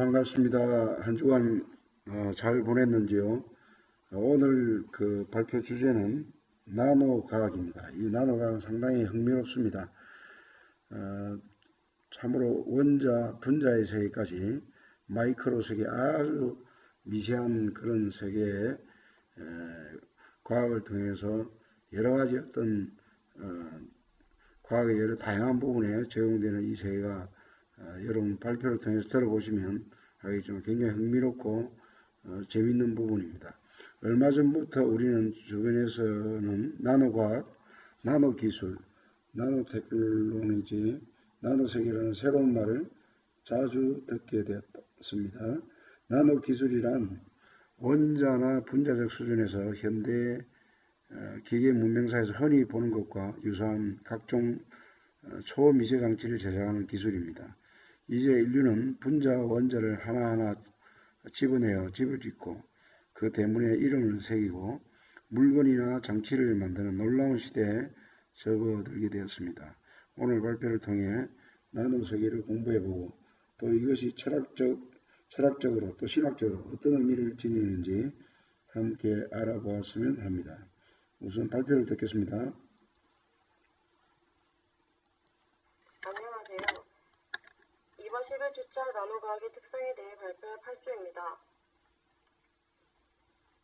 반갑습니다. 한 주간 어, 잘 보냈는지요? 어, 오늘 그 발표 주제는 나노 과학입니다. 이 나노 과학은 상당히 흥미롭습니다. 어, 참으로 원자, 분자의 세계까지 마이크로 세계 아주 미세한 그런 세계의 에, 과학을 통해서 여러 가지 어떤 어, 과학의 여러 다양한 부분에 적용되는 이 세계가 어, 여러분 발표를 통해서 들어보시면 알겠지만 굉장히 흥미롭고 어, 재밌는 부분입니다. 얼마 전부터 우리는 주변에서는 나노과학, 나노기술, 나노테크놀로지, 나노세계라는 새로운 말을 자주 듣게 되었습니다. 나노기술이란 원자나 분자적 수준에서 현대 어, 기계 문명사에서 흔히 보는 것과 유사한 각종 어, 초미세 장치를 제작하는 기술입니다. 이제 인류는 분자 원자를 하나하나 집어내어 집을 짓고 그 대문에 이름을 새기고 물건이나 장치를 만드는 놀라운 시대에 접어들게 되었습니다. 오늘 발표를 통해 나눔 세계를 공부해보고 또 이것이 철학적, 철학적으로 또 신학적으로 어떤 의미를 지니는지 함께 알아보았으면 합니다. 우선 발표를 듣겠습니다. 안녕하세요. 이번 11주차 나노과학의 특성에 대해 발표할 8주입니다.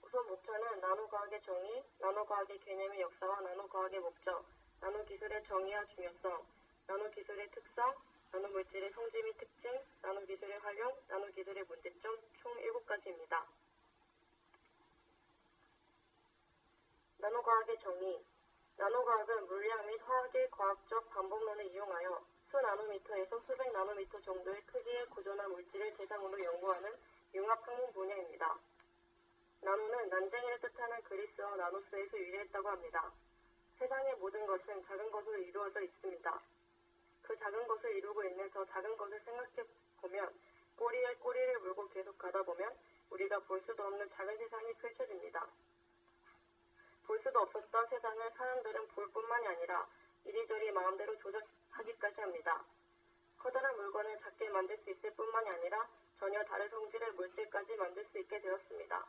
우선 모차는 나노과학의 정의, 나노과학의 개념의 역사와 나노과학의 목적, 나노기술의 정의와 중요성, 나노기술의 특성, 나노물질의 성질 및 특징, 나노기술의 활용, 나노기술의 문제점 총 7가지입니다. 나노과학의 정의 나노과학은 물리학 및 화학의 과학적 반복론을 이용하여 수 나노미터에서 수백 나노미터 정도의 크기의 구조나 물질을 대상으로 연구하는 융합 학문 분야입니다. 나노는 난쟁이를 뜻하는 그리스어 나노스에서 유래했다고 합니다. 세상의 모든 것은 작은 것으로 이루어져 있습니다. 그 작은 것을 이루고 있는 더 작은 것을 생각해 보면 꼬리에 꼬리를 물고 계속 가다 보면 우리가 볼 수도 없는 작은 세상이 펼쳐집니다. 볼 수도 없었던 세상을 사람들은 볼 뿐만이 아니라 이리저리 마음대로 조작하기까지 합니다. 커다란 물건을 작게 만들 수 있을 뿐만이 아니라 전혀 다른 성질의 물질까지 만들 수 있게 되었습니다.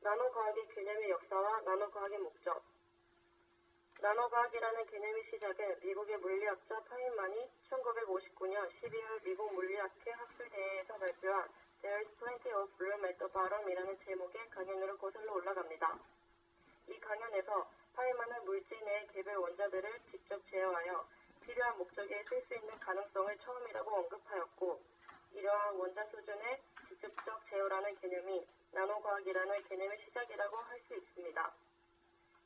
나노과학의 개념의 역사와 나노과학의 목적 나노과학이라는 개념의 시작은 미국의 물리학자 파인만이 1959년 12월 미국 물리학회 학술대회에서 발표한 There is plenty of room at the bottom 이라는 제목의 강연으로 거슬러 올라갑니다. 이 강연에서 파이만은 물질 내의 개별 원자들을 직접 제어하여 필요한 목적에 쓸 수 있는 가능성을 처음이라고 언급하였고 이러한 원자 수준의 직접적 제어라는 개념이 나노과학이라는 개념의 시작이라고 할 수 있습니다.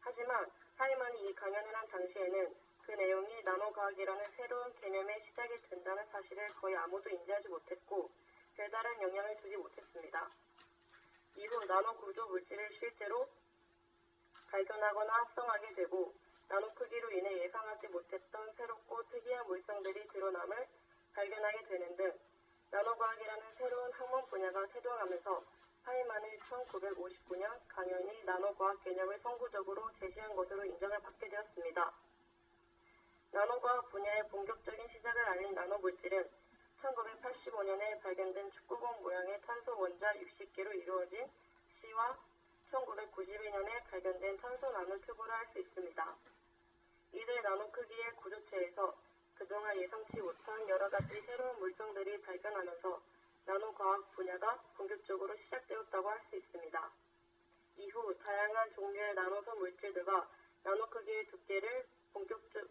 하지만 파이만이 이 강연을 한 당시에는 그 내용이 나노과학이라는 새로운 개념의 시작이 된다는 사실을 거의 아무도 인지하지 못했고 별다른 영향을 주지 못했습니다. 이후 나노 구조 물질을 실제로 발견하거나 합성하게 되고 나노 크기로 인해 예상하지 못했던 새롭고 특이한 물성들이 드러남을 발견하게 되는 등 나노과학이라는 새로운 학문 분야가 태동하면서 파이만의 1959년 강연이 나노과학 개념을 선구적으로 제시한 것으로 인정을 받게 되었습니다. 나노과학 분야의 본격적인 시작을 알린 나노물질은 1985년에 발견된 축구공 모양의 탄소 원자 60개로 이루어진 C와 1992년에 발견된 탄소 나노 튜브로 할수 있습니다. 이들 나노 크기의 구조체에서 그동안 예상치 못한 여러 가지 새로운 물성들이 발견하면서 나노 과학 분야가 본격적으로 시작되었다고 할 수 있습니다. 이후 다양한 종류의 나노선 물질들과 나노 크기의 두께를 본격적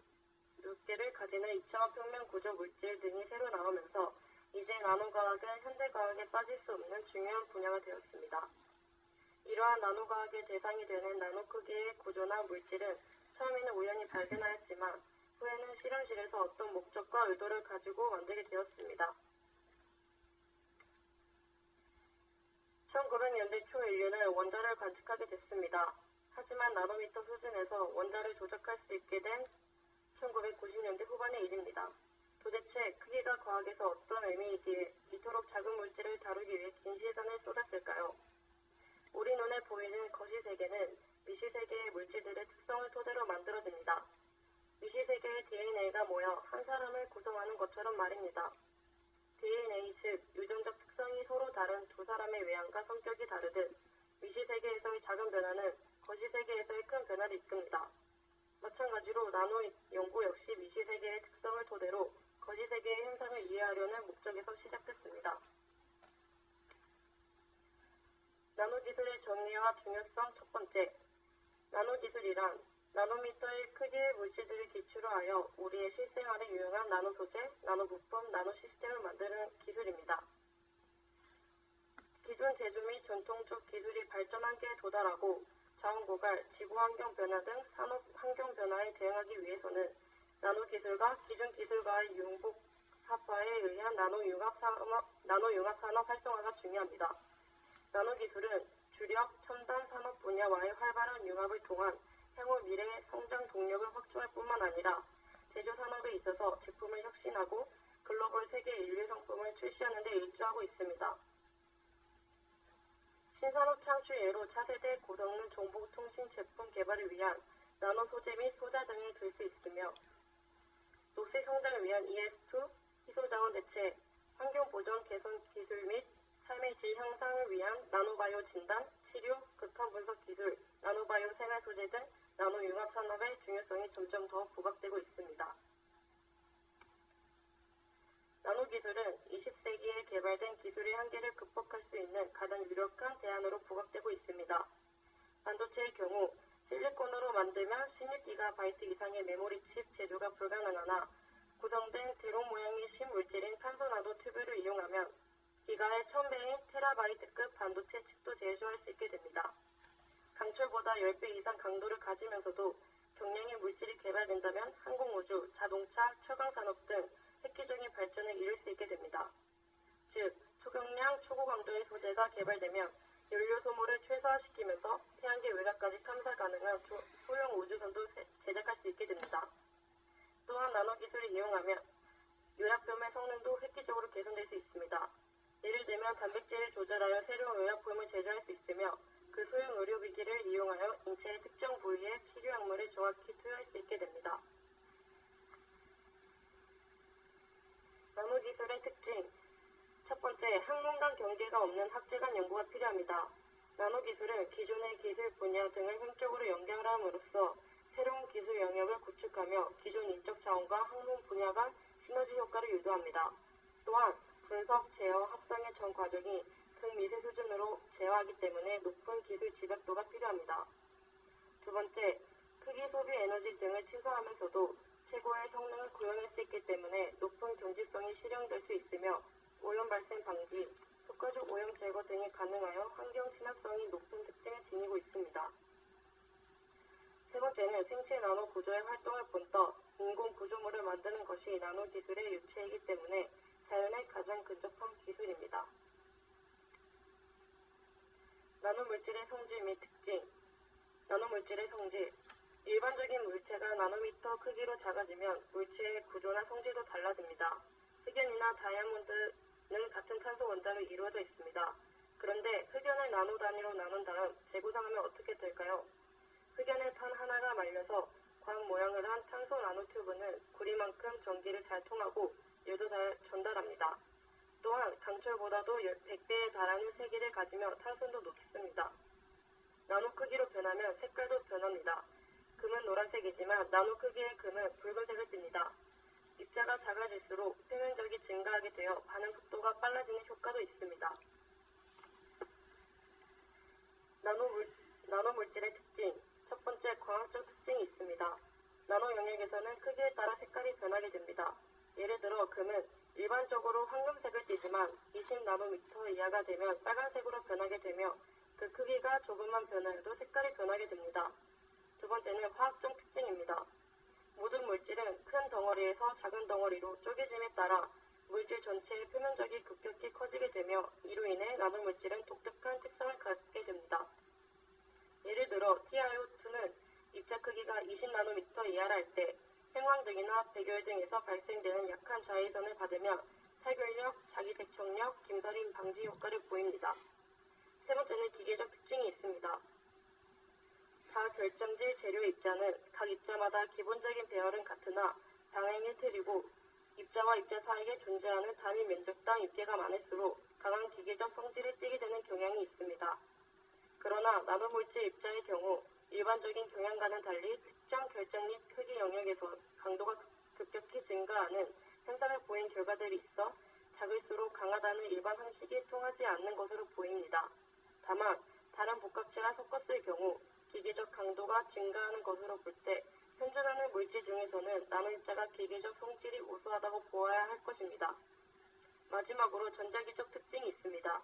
두께를 가지는 이차원 평면 구조 물질 등이 새로 나오면서 이제 나노과학은 현대과학에 빠질 수 없는 중요한 분야가 되었습니다. 이러한 나노과학의 대상이 되는 나노 크기의 구조나 물질은 처음에는 우연히 발견하였지만 후에는 실험실에서 어떤 목적과 의도를 가지고 만들게 되었습니다. 1900년대 초 인류는 원자를 관측하게 됐습니다. 하지만 나노미터 수준에서 원자를 조작할 수 있게 된 1990년대 후반의 일입니다. 도대체 크기가 과학에서 어떤 의미이기에 이토록 작은 물질을 다루기 위해 긴 시간을 쏟았을까요? 우리 눈에 보이는 거시세계는 미시세계의 물질들의 특성을 토대로 만들어집니다. 위시세계의 DNA가 모여 한 사람을 구성하는 것처럼 말입니다. DNA 즉 유전적 특성이 서로 다른 두 사람의 외양과 성격이 다르듯 위시세계에서의 작은 변화는 거시세계에서의 큰 변화를 이끕니다. 마찬가지로 나노 연구 역시 위시세계의 특성을 토대로 거시세계의 현상을 이해하려는 목적에서 시작됐습니다. 나노기술의 정의와 중요성 첫 번째, 나노기술이란 나노미터의 크기의 물질들을 기초로 하여 우리의 실생활에 유용한 나노 소재, 나노 부품, 나노 시스템을 만드는 기술입니다. 기존 제조 및 전통적 기술이 발전 한계에 도달하고 자원 고갈, 지구 환경 변화 등 산업 환경 변화에 대응하기 위해서는 나노 기술과 기존 기술과의 융복 합화에 의한 나노 융합 산업, 나노 융합 산업 활성화가 중요합니다. 나노 기술은 주력 첨단 산업 분야와의 활발한 융합을 통한 향후 미래의 성장 동력을 확충할 뿐만 아니라 제조 산업에 있어서 제품을 혁신하고 글로벌 세계 인류 상품을 출시하는 데 일조하고 있습니다. 신산업 창출 예로 차세대 고성능 정보통신 제품 개발을 위한 나노 소재 및 소자 등을 들 수 있으며 녹색 성장을 위한 ES2, 희소자원 대체, 환경 보전 개선 기술 및 삶의 질 향상을 위한 나노바이오 진단, 치료, 극한 분석 기술, 나노바이오 생활 소재 등 나노 융합 산업의 중요성이 점점 더 부각되고 있습니다. 나노 기술은 20세기에 개발된 기술의 한계를 극복할 수 있는 가장 유력한 대안으로 부각되고 있습니다. 반도체의 경우 실리콘으로 만들면 16GB 이상의 메모리 칩 제조가 불가능하나 구성된 대롱 모양의 신물질인 탄소나노 튜브를 이용하면 기가의 1000배인 테라바이트급 반도체 칩도 제조할 수 있게 됩니다. 강철보다 10배 이상 강도를 가지면서도 경량의 물질이 개발된다면 항공우주, 자동차, 철강산업 등 획기적인 발전을 이룰 수 있게 됩니다. 즉, 초경량, 초고강도의 소재가 개발되면 연료 소모를 최소화시키면서 태양계 외곽까지 탐사 가능한 조- 소형 우주선도 세- 제작할 수 있게 됩니다. 또한 나노 기술을 이용하면 요약품의 성능도 획기적으로 개선될 수 있습니다. 예를 들면 단백질을 조절하여 새로운 의약품을 제조할 수 있으며 그 소형 의료기기를 이용하여 인체의 특정 부위에 치료약물을 정확히 투여할 수 있게 됩니다. 나노기술의 특징 첫 번째, 학문 간 경계가 없는 학제 간 연구가 필요합니다. 나노기술은 기존의 기술 분야 등을 횡적으로 연결함으로써 새로운 기술 영역을 구축하며 기존 인적 자원과 학문 분야 간 시너지 효과를 유도합니다. 또한 분석, 제어, 합성의 전 과정이 극미세 수준으로 제어하기 때문에 높은 기술 집약도가 필요합니다. 두 번째, 크기 소비 에너지 등을 최소화하면서도 최고의 성능을 구현할 수 있기 때문에 높은 경제성이 실현될 수 있으며 오염 발생 방지, 효과적 오염 제거 등이 가능하여 환경 친화성이 높은 특징을 지니고 있습니다. 세 번째는 생체 나노 구조의 활동을 본떠 인공 구조물을 만드는 것이 나노 기술의 유체이기 때문에 자연에 가장 근접한 기술입니다. 나노물질의 성질 및 특징 나노물질의 성질 일반적인 물체가 나노미터 크기로 작아지면 물체의 구조나 성질도 달라집니다. 흑연이나 다이아몬드는 같은 탄소 원자로 이루어져 있습니다. 그런데 흑연을 나노 단위로 나눈 다음 재구성하면 어떻게 될까요? 흑연의 판 하나가 말려서 광 모양을 한 탄소 나노튜브는 구리만큼 전기를 잘 통하고 열도 잘 전달합니다. 또한 강철보다도 100배에 달하는 세기를 가지며 탄소도 높습니다. 나노 크기로 변하면 색깔도 변합니다. 금은 노란색이지만 나노 크기의 금은 붉은색을 띱니다. 입자가 작아질수록 표면적이 증가하게 되어 반응 속도가 빨라지는 효과도 있습니다. 나노물, 나노물질의 특징 첫 번째 광학적 특징이 있습니다. 나노 영역에서는 크기에 따라 색깔이 변하게 됩니다. 예를 들어 금은 일반적으로 황금색을 띠지만 20나노미터 이하가 되면 빨간색으로 변하게 되며 그 크기가 조금만 변하여도 색깔이 변하게 됩니다. 두 번째는 화학적 특징입니다. 모든 물질은 큰 덩어리에서 작은 덩어리로 쪼개짐에 따라 물질 전체의 표면적이 급격히 커지게 되며 이로 인해 나노물질은 독특한 특성을 갖게 됩니다. 예를 들어 TiO2는 입자 크기가 20나노미터 이하랄 때 형광등이나 백열 등에서 발생되는 약한 자외선을 받으며 살균력, 자기세척력, 김서림 방지 효과를 보입니다. 세 번째는 기계적 특징이 있습니다. 각 결정질 재료 입자는 각 입자마다 기본적인 배열은 같으나 방향이 틀리고 입자와 입자 사이에 존재하는 단위 면적당 입계가 많을수록 강한 기계적 성질을 띠게 되는 경향이 있습니다. 그러나 나노물질 입자의 경우 일반적인 경향과는 달리 특정 결정립 크기 영역에서 강도가 급격히 증가하는 현상을 보인 결과들이 있어 작을수록 강하다는 일반 상식이 통하지 않는 것으로 보입니다. 다만 다른 복합체와 섞었을 경우 기계적 강도가 증가하는 것으로 볼 때 현존하는 물질 중에서는 나노 입자가 기계적 성질이 우수하다고 보아야 할 것입니다. 마지막으로 전자기적 특징이 있습니다.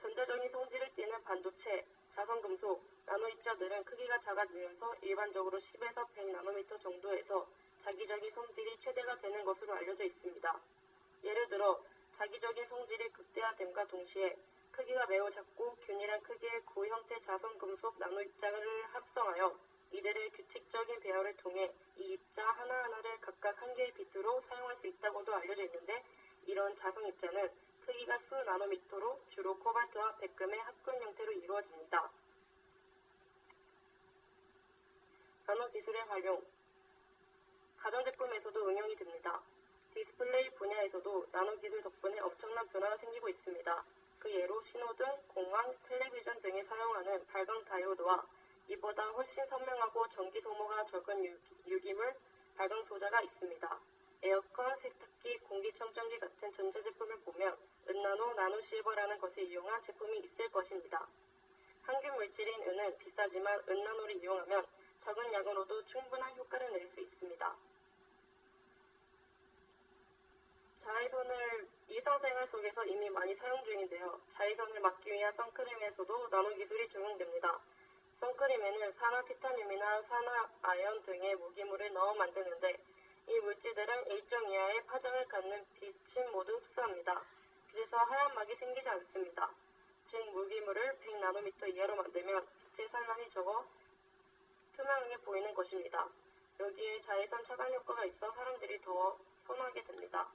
전자적인 성질을 띠는 반도체, 자성금속, 나노입자들은 크기가 작아지면서 일반적으로 10에서 100나노미터 정도에서 자기적인 성질이 최대가 되는 것으로 알려져 있습니다. 예를 들어 자기적인 성질이 극대화됨과 동시에 크기가 매우 작고 균일한 크기의 구형태 자성금속 나노입자를 합성하여 이들의 규칙적인 배열을 통해 이 입자 하나하나를 각각 한 개의 비트로 사용할 수 있다고도 알려져 있는데 이런 자성입자는 크기가 수 나노미터로 주로 코발트와 백금의 합금 형태로 이루어집니다. 나노 기술의 활용 가전제품에서도 응용이 됩니다. 디스플레이 분야에서도 나노 기술 덕분에 엄청난 변화가 생기고 있습니다. 그 예로 신호등, 공항, 텔레비전 등에 사용하는 발광 다이오드와 이보다 훨씬 선명하고 전기 소모가 적은 유, 유기물 발광 소자가 있습니다. 에어컨, 세탁기, 공기청정기 같은 전자제품을 보면 은나노, 나노실버라는 것을 이용한 제품이 있을 것입니다. 항균 물질인 은은 비싸지만 은나노를 이용하면 적은 양으로도 충분한 효과를 낼 수 있습니다. 자외선을 일상생활 속에서 이미 많이 사용 중인데요. 자외선을 막기 위한 선크림에서도 나노 기술이 적용됩니다. 선크림에는 산화 티타늄이나 산화 아연 등의 무기물을 넣어 만드는데 이 물질들은 일정 이하의 파장을 갖는 빛을 모두 흡수합니다. 빛에서 하얀 막이 생기지 않습니다. 즉 무기물을 100나노미터 이하로 만들면 빛의 산란이 적어 투명하게 보이는 것입니다. 여기에 자외선 차단 효과가 있어 사람들이 더 선호하게 됩니다.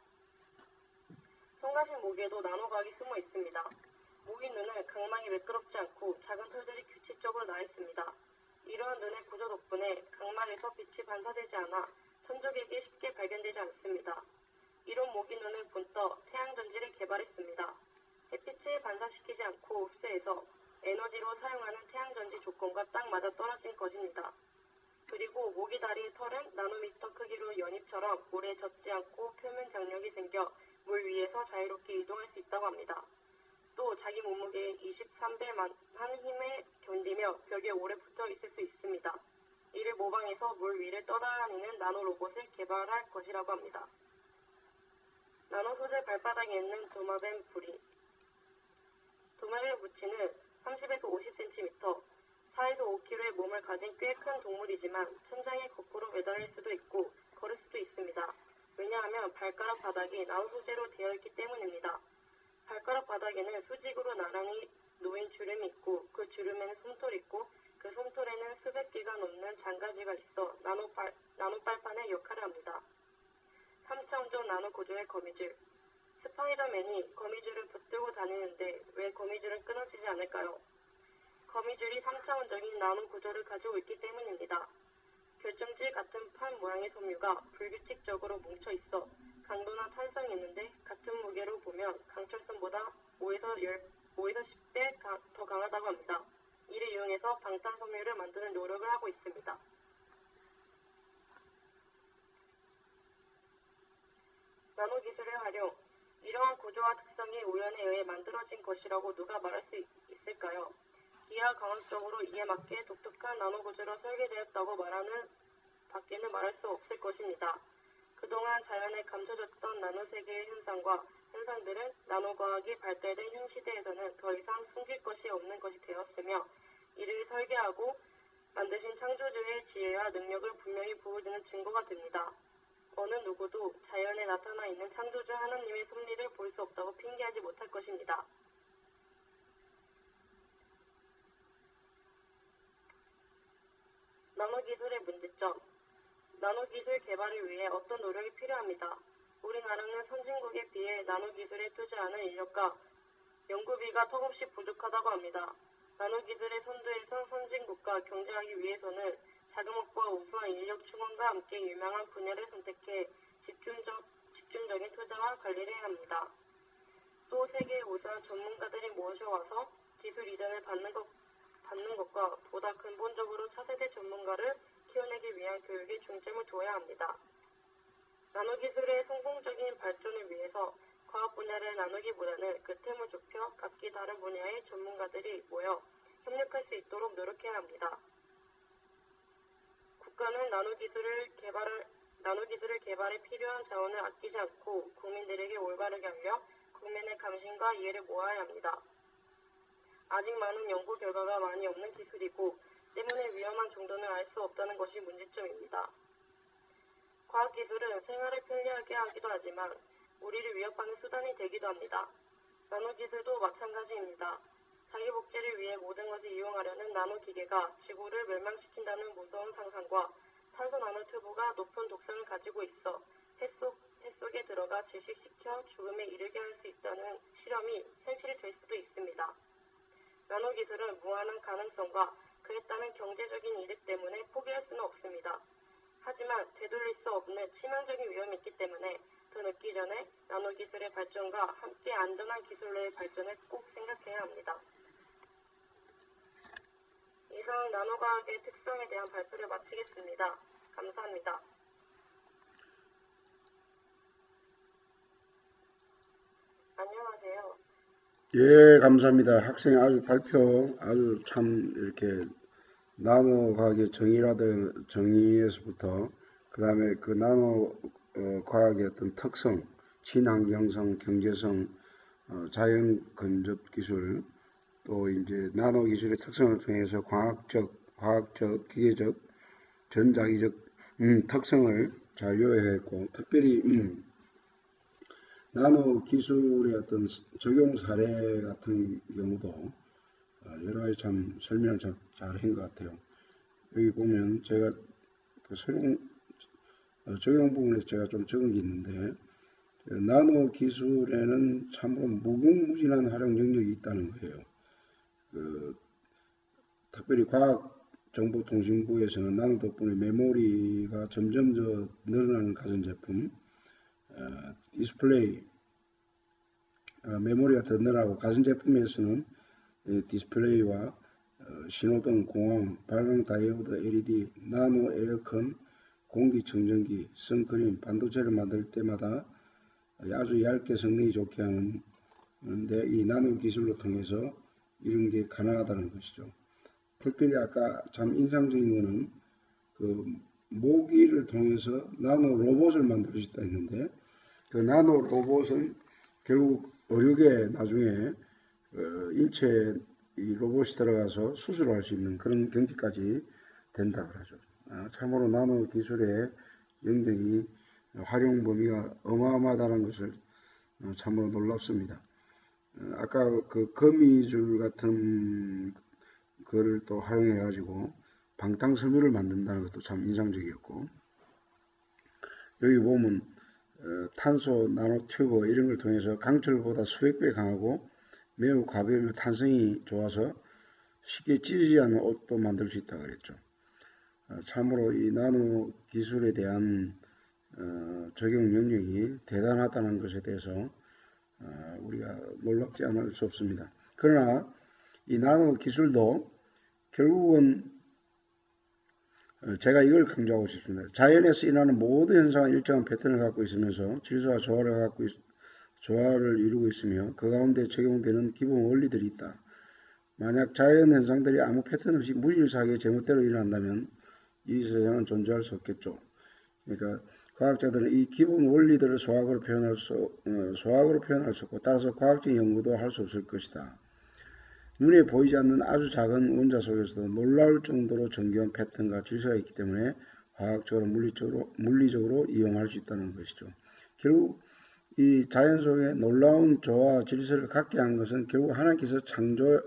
성가신 모기에도 나노과학이 숨어 있습니다. 모기 눈은 각막이 매끄럽지 않고 작은 털들이 규칙적으로 나 있습니다. 이러한 눈의 구조 덕분에 각막에서 빛이 반사되지 않아 천적에게 쉽게 발견되지 않습니다. 이런 모기 눈을 본떠 태양전지를 개발했습니다. 햇빛을 반사시키지 않고 흡수해서 에너지로 사용하는 태양전지 조건과 딱 맞아 떨어진 것입니다. 그리고 모기 다리의 털은 나노미터 크기로 연잎처럼 물에 젖지 않고 표면 장력이 생겨 물 위에서 자유롭게 이동할 수 있다고 합니다. 또 자기 몸무게의 23배만 한 힘에 견디며 벽에 오래 붙어 있을 수 있습니다. 이를 모방해서 물 위를 떠다니는 나노 로봇을 개발할 것이라고 합니다. 나노 소재 발바닥에 있는 도마뱀 부리 도마뱀 부치는 30에서 50cm, 4에서 5kg의 몸을 가진 꽤 큰 동물이지만 천장에 거꾸로 매달릴 수도 있고 걸을 수도 있습니다. 왜냐하면 발가락 바닥이 나노 소재로 되어 있기 때문입니다. 발가락 바닥에는 수직으로 나란히 놓인 주름이 있고 그 주름에는 솜털이 있고 그 솜털에는 수백 개가 넘는 장가지가 있어 나노발, 나노빨판의 역할을 합니다. 3차원적 나노 구조의 거미줄 스파이더맨이 거미줄을 붙들고 다니는데 왜 거미줄은 끊어지지 않을까요? 거미줄이 3차원적인 나노 구조를 가지고 있기 때문입니다. 결정질 같은 판 모양의 섬유가 불규칙적으로 뭉쳐 있어 강도나 탄성이 있는데 같은 무게로 보면 강철선보다 5에서 10, 5에서 10배 가, 더 강하다고 합니다. 이를 이용해서 방탄섬유를 만드는 노력을 하고 있습니다. 나노 기술의 활용 이러한 구조와 특성이 우연에 의해 만들어진 것이라고 누가 말할 수 있을까요? 기하 과학적으로 이에 맞게 독특한 나노 구조로 설계되었다고 말하는 밖에는 말할 수 없을 것입니다. 그동안 자연에 감춰졌던 나노세계의 현상과 현상들은 나노과학이 발달된 현 시대에서는 더 이상 숨길 것이 없는 것이 되었으며 이를 설계하고 만드신 창조주의 지혜와 능력을 분명히 보여주는 증거가 됩니다. 어느 누구도 자연에 나타나 있는 창조주 하나님의 섭리를 볼 수 없다고 핑계하지 못할 것입니다. 나노기술의 문제점 나노기술 개발을 위해 어떤 노력이 필요합니다. 우리나라는 선진국에 비해 나노기술에 투자하는 인력과 연구비가 턱없이 부족하다고 합니다. 나노 기술의 선두에선 선진국가 경쟁하기 위해서는 자금업과 우수한 인력 충원과 함께 유명한 분야를 선택해 집중적, 집중적인 투자와 관리를 해야 합니다. 또 세계의 우수한 전문가들이 모셔와서 기술 이전을 받는 것, 받는 것과 보다 근본적으로 차세대 전문가를 키워내기 위한 교육에 중점을 둬야 합니다. 나노 기술의 성공적인 발전을 위해서 과학 분야를 나누기보다는 그 틈을 좁혀 각기 다른 분야의 전문가들이 모여 협력할 수 있도록 노력해야 합니다. 국가는 나노 기술을 개발을 나노 기술을 개발에 필요한 자원을 아끼지 않고 국민들에게 올바르게 알려 국민의 감심과 이해를 모아야 합니다. 아직 많은 연구 결과가 많이 없는 기술이고 때문에 위험한 정도는 알 수 없다는 것이 문제점입니다. 과학기술은 생활을 편리하게 하기도 하지만 우리를 위협하는 수단이 되기도 합니다. 나노기술도 마찬가지입니다. 자기 복제를 위해 모든 것을 이용하려는 나노기계가 지구를 멸망시킨다는 무서운 상상과 탄소 나노튜브가 높은 독성을 가지고 있어 햇속, 햇속에 들어가 질식시켜 죽음에 이르게 할 수 있다는 실험이 현실이 될 수도 있습니다. 나노기술은 무한한 가능성과 그에 따른 경제적인 이득 때문에 포기할 수는 없습니다. 하지만 되돌릴 수 없는 치명적인 위험이 있기 때문에 더 늦기 전에 나노 기술의 발전과 함께 안전한 기술로의 발전을 꼭 생각해야 합니다. 이상 나노과학의 특성에 대한 발표를 마치겠습니다. 감사합니다. 안녕하세요. 예, 감사합니다. 학생 아주 발표 아주 참 이렇게 나노 과학의 정의라들 정의에서부터 그 다음에 그 나노 어, 과학의 어떤 특성, 친환경성, 경제성, 어, 자연 근접 기술 또 이제 나노 기술의 특성을 통해서 과학적, 화학적, 기계적, 전자기적 음, 특성을 잘 요약했고 특별히 음, 나노 기술의 어떤 적용 사례 같은 경우도 가지 참 설명을 잘 한 것 같아요. 여기 보면 제가 그 설명 어, 적용 부분에서 제가 좀 적은 게 있는데 그 나노 기술에는 참으로 무궁무진한 활용 영역이 있다는 거예요. 그 특별히 과학정보통신부에서는 나노 덕분에 메모리가 점점 더 늘어나는 가전제품, 어, 디스플레이, 어, 메모리가 더 늘어나고 가전제품에서는 이 디스플레이와 어, 신호등, 공항, 발광 다이오드, LED, 나노 에어컨, 공기청정기, 선크림, 반도체를 만들 때마다 아주 얇게 성능이 좋게 하는데 이 나노 기술로 통해서 이런 게 가능하다는 것이죠. 특별히 아까 참 인상적인 거는 그 모기를 통해서 나노 로봇을 만들 수 있다 했는데 그 나노 로봇은 결국 의료계 나중에 어, 인체에 이 로봇이 들어가서 수술을 할 수 있는 그런 경지까지 된다 그러죠. 아, 참으로 나노 기술의 영역이 활용 범위가 어마어마하다는 것을 어, 참으로 놀랍습니다. 어, 아까 그 거미줄 같은 거를 또 활용해 가지고 방탄섬유를 만든다는 것도 참 인상적이었고 여기 보면 어, 탄소 나노 튜브 이런 걸 통해서 강철보다 수백 배 강하고 매우 가벼우며 탄성이 좋아서 쉽게 찢어지지 않는 옷도 만들 수 있다 그랬죠. 어, 참으로 이 나노 기술에 대한 어, 적용 영역이 대단하다는 것에 대해서 어, 우리가 놀랍지 않을 수 없습니다. 그러나 이 나노 기술도 결국은 어, 제가 이걸 강조하고 싶습니다. 자연에서 일어나는 모든 현상은 일정한 패턴을 갖고 있으면서 질서와 조화를 갖고 있, 조화를 이루고 있으며 그 가운데 적용되는 기본 원리들이 있다. 만약 자연 현상들이 아무 패턴 없이 무질서하게 제멋대로 일어난다면 이 세상은 존재할 수 없겠죠. 그러니까 과학자들은 이 기본 원리들을 소학으로 표현할 수, 어, 소학으로 표현할 수 없고 따라서 과학적 연구도 할 수 없을 것이다. 눈에 보이지 않는 아주 작은 원자 속에서도 놀라울 정도로 정교한 패턴과 질서가 있기 때문에 과학적으로 물리적으로, 물리적으로 이용할 수 있다는 것이죠. 결국 이 자연 속에 놀라운 조화 질서를 갖게 한 것은 결국 하나님께서 창조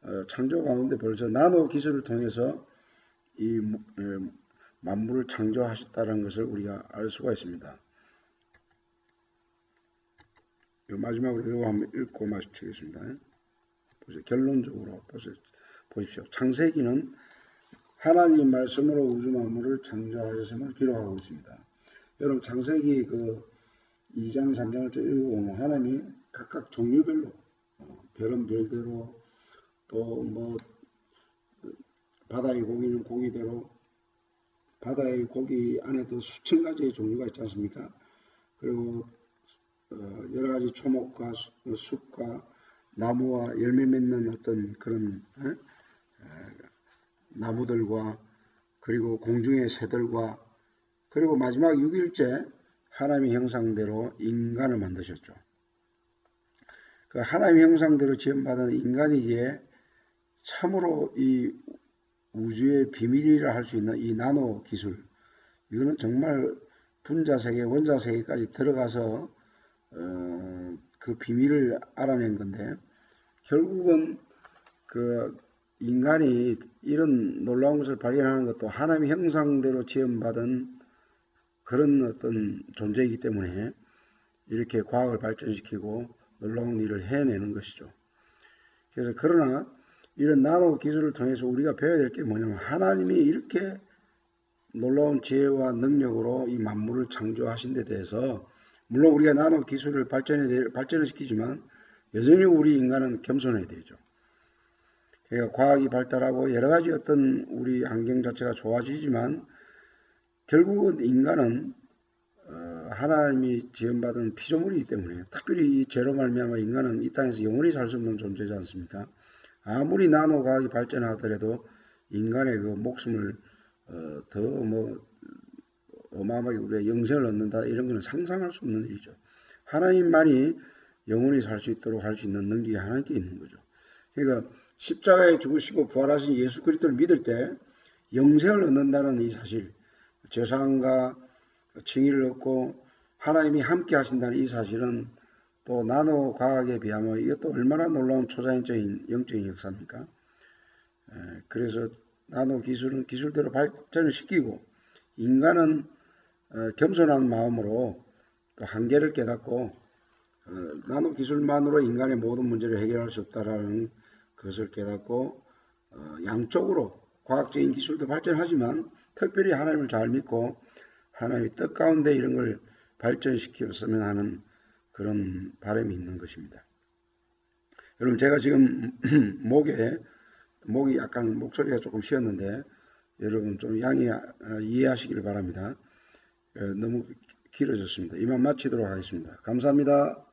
어, 창조 가운데 벌써 나노 기술을 통해서 이 에, 만물을 창조하셨다는 것을 우리가 알 수가 있습니다. 마지막으로 이거 한번 읽고 마치겠습니다. 보세요. 결론적으로 보세요. 보십시오. 창세기는 하나님 말씀으로 우주 만물을 창조하셨음을 기록하고 있습니다. 여러분 창세기 그 2장 3장을 쭉 읽어보면 하나님이 각각 종류별로 어, 별은 별대로 또 뭐 바다의 고기는 고기대로 바다의 고기 안에도 수천 가지의 종류가 있지 않습니까? 그리고 어, 여러 가지 초목과 수- 어, 숲과 나무와 열매 맺는 어떤 그런 에? 에, 나무들과 그리고 공중의 새들과 그리고 마지막 6일째 하나님의 형상대로 인간을 만드셨죠. 그 하나님의 형상대로 지음받은 인간이기에 참으로 이 우주의 비밀이라 할 수 있는 이 나노 기술 이거는 정말 분자 세계, 원자 세계까지 들어가서 어, 그 비밀을 알아낸 건데 결국은 그 인간이 이런 놀라운 것을 발견하는 것도 하나님의 형상대로 지음받은 그런 어떤 존재이기 때문에 이렇게 과학을 발전시키고 놀라운 일을 해내는 것이죠. 그래서 그러나 이런 나노 기술을 통해서 우리가 배워야 될 게 뭐냐면 하나님이 이렇게 놀라운 지혜와 능력으로 이 만물을 창조하신 데 대해서 물론 우리가 나노 기술을 발전해 발전을 시키지만 여전히 우리 인간은 겸손해야 되죠. 그러니까 과학이 발달하고 여러 가지 어떤 우리 환경 자체가 좋아지지만 결국은 인간은 어, 하나님이 지음받은 피조물이기 때문에 특별히 이 죄로 말미암아 인간은 이 땅에서 영원히 살 수 없는 존재지 않습니까? 아무리 나노 과학이 발전하더라도 인간의 그 목숨을 어, 더뭐 어마어마하게 우리가 영생을 얻는다 이런 거는 상상할 수 없는 일이죠. 하나님만이 영원히 살 수 있도록 할 수 있는 능력이 하나님께 있는 거죠. 그러니까 십자가에 죽으시고 부활하신 예수 그리스도를 믿을 때 영생을 얻는다는 이 사실, 죄사함과 칭의를 얻고 하나님이 함께 하신다는 이 사실은 또 나노 과학에 비하면 이것도 얼마나 놀라운 초자연적인 영적인 역사입니까? 에, 그래서 나노 기술은 기술대로 발전을 시키고 인간은 어, 겸손한 마음으로 또 한계를 깨닫고 어, 나노 기술만으로 인간의 모든 문제를 해결할 수 없다라는 것을 깨닫고 어, 양쪽으로 과학적인 기술도 발전하지만 특별히 하나님을 잘 믿고 하나님의 뜻 가운데 이런 걸 발전시켰으면 하는 그런 바람이 있는 것입니다. 여러분 제가 지금 목에 목이 약간 목소리가 조금 쉬었는데 여러분 좀 양해 어, 이해하시기를 바랍니다. 어, 너무 길어졌습니다. 이만 마치도록 하겠습니다. 감사합니다.